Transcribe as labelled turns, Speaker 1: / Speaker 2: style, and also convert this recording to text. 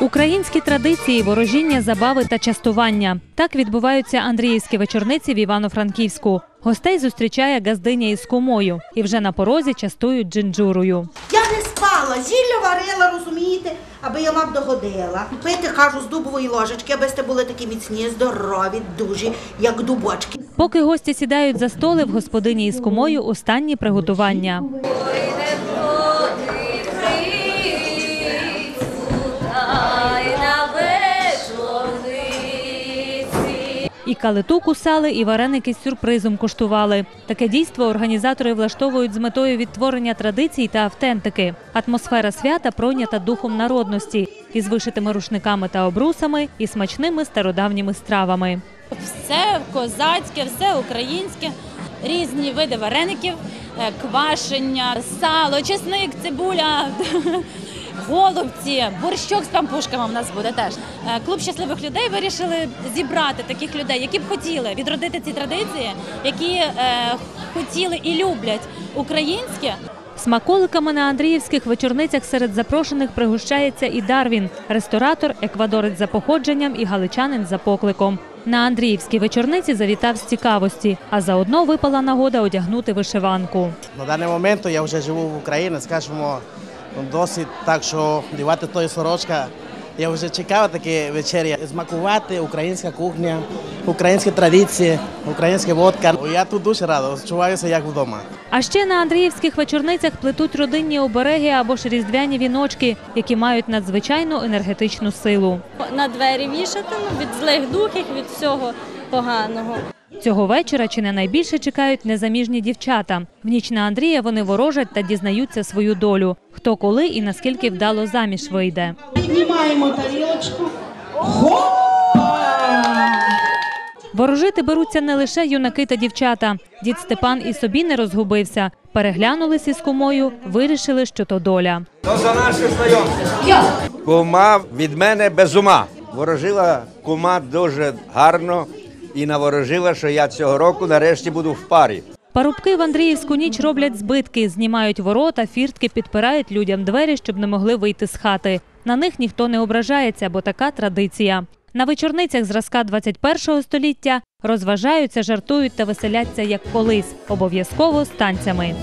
Speaker 1: Українські традиції, ворожіння, забави та частування. Так відбуваються Андріївські вечорниці в Івано-Франківську. Гостей зустрічає газдиня із кумою і вже на порозі частують джинджурою.
Speaker 2: Я не спала, зілля варила, розумієте, аби я вам догодила. Пити кажу з дубової ложечки, аби сте були такі міцні, здорові, дужі, як дубочки.
Speaker 1: Поки гості сідають за столи, в господині із кумою останні приготування. І калиту кусали, і вареники з сюрпризом куштували. Таке дійство організатори влаштовують з метою відтворення традицій та автентики. Атмосфера свята пройнята духом народності із вишитими рушниками та обрусами і смачними стародавніми стравами.
Speaker 3: Все козацьке, все українське, різні види вареників, е, квашення, сало, чесник, цибуля, голубці, борщок з пампушками в нас буде теж. Е, Клуб щасливих людей вирішили зібрати таких людей, які б хотіли відродити ці традиції, які е, хотіли і люблять українське,
Speaker 1: Смаколиками на Андріївських вечорницях серед запрошених пригощається і Дарвін, ресторатор, еквадорець за походженням і галичанин за покликом. На Андріївській вечорниці завітав з цікавості, а заодно випала нагода одягнути вишиванку.
Speaker 4: На даний момент я вже живу в Україні, скажімо, досить так, що дівати той сорочка. Я вже чекав такі вечері. Змакувати українська кухня, українські традиції, українська водка. Я тут дуже радий, відчуваюся як вдома.
Speaker 1: А ще на Андріївських вечорницях плетуть родинні обереги або ж різдвяні віночки, які мають надзвичайну енергетичну силу.
Speaker 5: на двері вішати ну, від злих духів, від всього поганого.
Speaker 1: Цього вечора чи не найбільше чекають незаміжні дівчата. В ніч на Андрія вони ворожать та дізнаються свою долю. Хто коли і наскільки вдало заміж вийде.
Speaker 2: Піднімаємо тарілочку.
Speaker 1: Ворожити беруться не лише юнаки та дівчата. Дід Степан і собі не розгубився. Переглянулись із кумою, вирішили, що то доля.
Speaker 6: То за наше знайомство. Кума від мене без ума. Ворожила кума дуже гарно і наворожила, що я цього року нарешті буду в парі.
Speaker 1: Парубки в Андріївську ніч роблять збитки, знімають ворота, фіртки, підпирають людям двері, щоб не могли вийти з хати. На них ніхто не ображається, бо така традиція. На вечорницях зразка 21 століття розважаються, жартують та веселяться як колись, обов'язково з танцями.